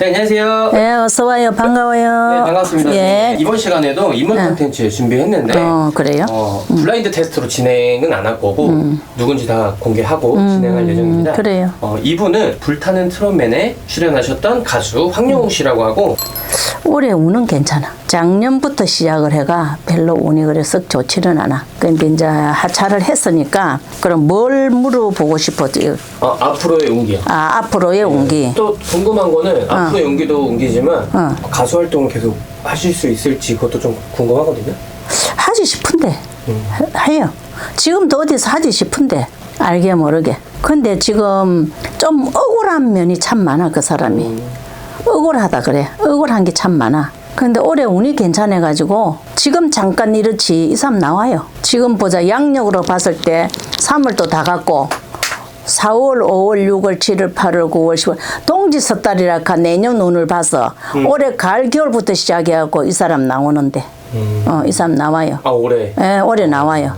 네, 안녕하세요. 예, 어서 와요. 반가워요. 네, 반갑습니다. 예. 이번 시간에도 인물 콘텐츠 준비했는데 어, 그래요? 음. 어, 블라인드 테스트로 진행은 안 할 거고 누군지 다 공개하고 진행할 예정입니다. 음, 그래요. 어, 이분은 불타는 트롯맨에 출연하셨던 가수 황영웅 씨라고 하고 올해 운은 괜찮아. 작년부터 시작을 해가 별로 운이 그래 썩 좋지는 않아. 근데 이제 하차를 했으니까 그럼 뭘 물어보고 싶었지? 어, 앞으로의 운기요. 아, 앞으로의 운기. 또 궁금한 거는 앞으로의 운기도 운기지만 어. 가수 활동을 계속 하실 수 있을지 그것도 좀 궁금하거든요. 하지 싶은데 하- 해요. 지금도 어디서 하지 싶은데 알게 모르게. 근데 지금 좀 억울한 면이 참 많아 그 사람이. 억울하다 그래. 억울한 게 참 많아. 근데 올해 운이 괜찮아가지고 지금 잠깐 이렇지 이 사람 나와요. 지금 보자 양력으로 봤을 때 3월도 다 갔고 4월, 5월, 6월, 7월, 8월, 9월, 10월 동지 섣달이라 카 내년 운을 봐서 올해 가을 겨울부터 시작해갖고 이 사람 나오는데 어, 이 사람 나와요. 아 올해 예, 올해 나와요.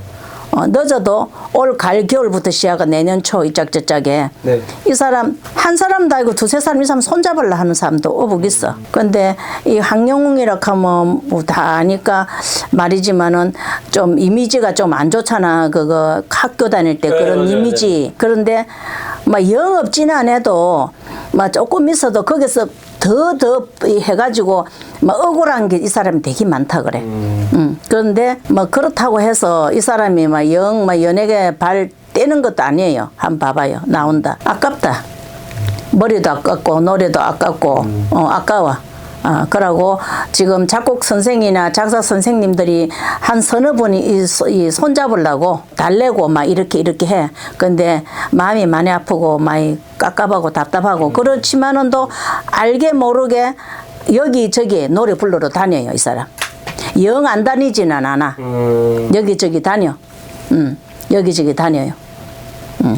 어, 늦어도 올 가을 겨울부터 시작은 내년 초 이짝저짝에 네. 이 사람 한 사람도 아니고 두세 사람 이 사람 손잡으려 하는 사람도 어북있어. 근데 이 황영웅이라 하면 뭐 다 아니까 말이지만은 좀 이미지가 좀 안 좋잖아. 그거 학교 다닐 때 네, 그런 맞아요, 이미지. 그런데 막 영업진 안 해도 막 조금 있어도 거기서 더 더 해가지고 막 억울한 게 이 사람이 되게 많다 그래. 음. 그런데 뭐 그렇다고 해서 이 사람이 막영막 연예계 발 떼는 것도 아니에요. 한번 봐봐요. 나온다. 아깝다. 머리도 아깝고 노래도 아깝고 어 아까워. 아, 그러고 지금 작곡 선생이나 작사 선생님들이 한 서너 분이 이, 소- 이 손잡으려고 달래고 막 이렇게 이렇게 해. 근데 마음이 많이 아프고 많이 깝깝하고 답답하고 그렇지만은 또 알게 모르게 여기저기 노래 부르러 다녀요, 이 사람. 영 안 다니지는 않아. 음, 여기저기 다녀. 음, 여기저기 다녀요.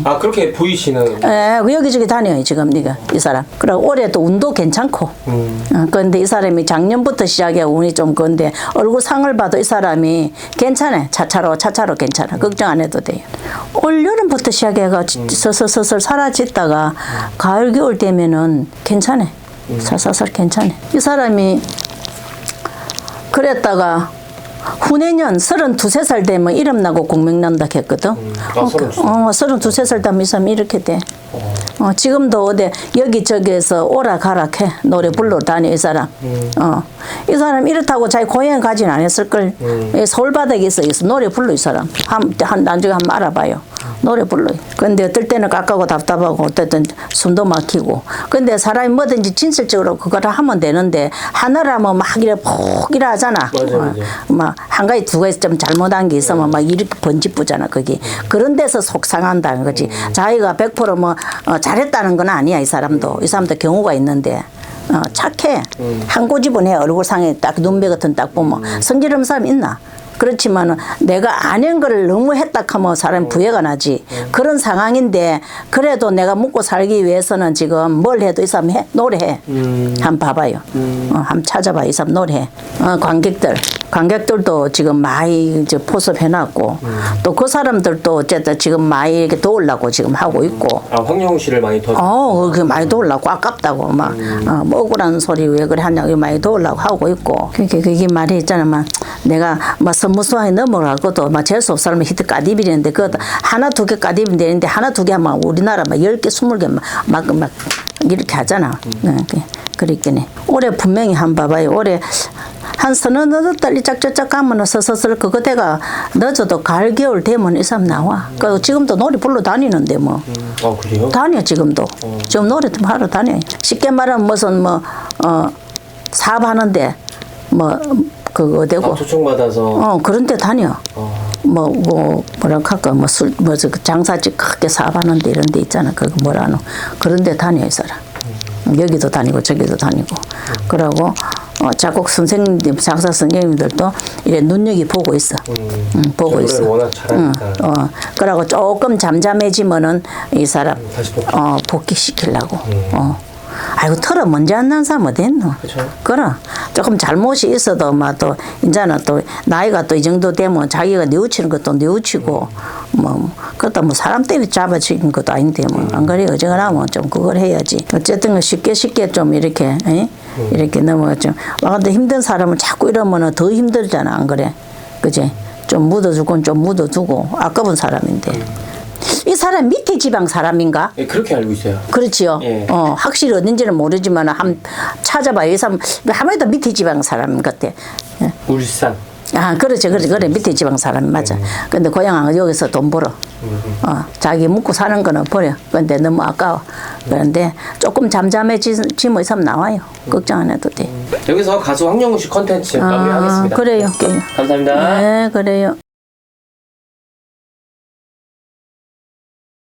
아 그렇게 보이시는 에, 그 여기저기 다녀요, 지금, 니가, 이 사람. 그리고 올해 또 운도 괜찮고. 음. 어, 그런데 이 사람이 작년부터 시작해 운이 좀 건데, 얼굴 상을 봐도 이 사람이 괜찮아. 차차로, 차차로 괜찮아. 걱정 안 해도 돼요. 올 여름부터 시작해가 서서서서 사라졌다가, 가을, 겨울 되면은 괜찮아. 서서서 괜찮아. 이 사람이 그랬다가, 후내년 서른두세 살 되면 이름 나고 공명 난다 했거든. 아, 서른두 살. 어, 서른두세 살 되면 이 사람 이렇게 돼. 어, 지금도 어디 여기저기에서 오락가락해 노래 불러 다녀 이 사람. 어, 이 사람 이렇다고 자기 고향 가진 않았을 걸. 이 서울 바닥에서 있어 노래 불러 이 사람. 한, 한 나중에 한번 알아봐요. 노래 불러. 근데 어떨 때는 깎하고 답답하고 어쨌든 숨도 막히고. 근데 사람이 뭐든지 진실적으로 그거를 하면 되는데 하나라면 막 이래 폭 이래 하잖아. 맞아요, 어, 맞아요. 막한 가지 두 가지 좀 잘못한 게 있으면 막 이렇게 번지쁘잖아 거기 그런 데서 속상한다는 거지. 자기가 100%뭐 어, 잘했다는 건 아니야 이 사람도. 이 사람도 경우가 있는데. 어, 착해. 한 고집은 해. 얼굴 상에 딱 눈매 같은 딱 보면. 성질 없는 사람 있나 그렇지만은 내가 아는 거를 너무 했다 하면 사람 부해가 나지. 그런 상황인데 그래도 내가 먹고 살기 위해서는 지금 뭘 해도 이 사람 해? 노래해. 한번 봐봐요. 어, 한번 찾아봐. 이 사람 노래해. 어, 관객들 관객들도 지금 많이 이제 포섭해놨고 또 그 사람들도 어쨌든 지금 많이 이렇게 도우려고 지금 하고 있고 아 황영웅 씨를 많이 더 어, 그 많이 도우려고 아깝다고 막 어, 뭐 억울한 소리 왜 그래 하냐고 많이 도우려고 하고 있고 그러니까 그게 말이 있잖아 막 내가 막 선무수하게 넘어가고도 막 재수 없을 사람은 히트 까디비는데 그 하나 두 개 까디면 되는데 하나 두 개 하면 우리나라 막 열 개 스물 개막막 막 이렇게 하잖아. 네, 그- 그랬긴 해. 올해 분명히 한 봐봐요. 올해 한 서너 너달 이짝저짝 가면은 서서서 그거 대가 늦어도 가을 겨울 되면 이 사람 나와. 그 지금도 노래 불러 다니는데 뭐. 음, 아 그래요? 다녀 지금도 지금 노래 좀 하러 다녀 쉽게 말하면 무슨 뭐어 사업하는데 뭐 그거 아, 어디고 초청 받아서 어 그런 데 다녀 어, 뭐, 뭐, 뭐랄까, 할까, 뭐, 술, 뭐, 저, 장사집 크게 사업하는 데 이런 데 있잖아. 그거 뭐라노. 그런 데 다녀, 이 사람. 여기도 다니고, 저기도 다니고. 그러고, 어, 작곡 선생님, 작사 선생님들도 이래 눈여기 보고 있어. 응, 보고 있어. 워낙 잘하니까. 응, 어, 그러고 조금 잠잠해지면은 이 사람, 다시 복귀. 어, 복귀시키려고. 어. 아이고 털어 먼지 안 난 사람 어디 있노? 그쵸. 조금 잘못이 있어도 막또 이제는 또 나이가 또 이 정도 되면 자기가 뉘우치는 것도 뉘우치고 뭐 그것도 뭐 사람 때문에 잡아치는 것도 아닌데 뭐안 그래 어지간하면 좀 그걸 해야지. 어쨌든 쉽게 쉽게 좀 이렇게 에? 이렇게 넘어가 좀 와근데 힘든 사람은 자꾸 이러면은 더 힘들잖아 안 그래? 그지? 좀 묻어주곤 좀 묻어두고 아까운 사람인데 이 사람 밑에 지방 사람인가? 예, 그렇게 알고 있어요. 그렇지요. 예. 어, 확실히 어딘지는 모르지만 한 찾아봐요. 이 사람 아무래도 밑에 지방 사람 같아. 예. 울산. 아, 그렇지, 그렇지, 그래 밑에 지방 사람 맞아. 근데 고향은 여기서 돈 벌어. 어, 자기 먹고 사는 거는 버려. 근데 너무 아까워. 그런데 조금 잠잠해지면 있으면 나와요. 걱정 안 해도 돼. 여기서 가수 황영우 씨 컨텐츠 마무리하겠습니다. 아, 그래요, 그래요. 감사합니다. 네, 그래요.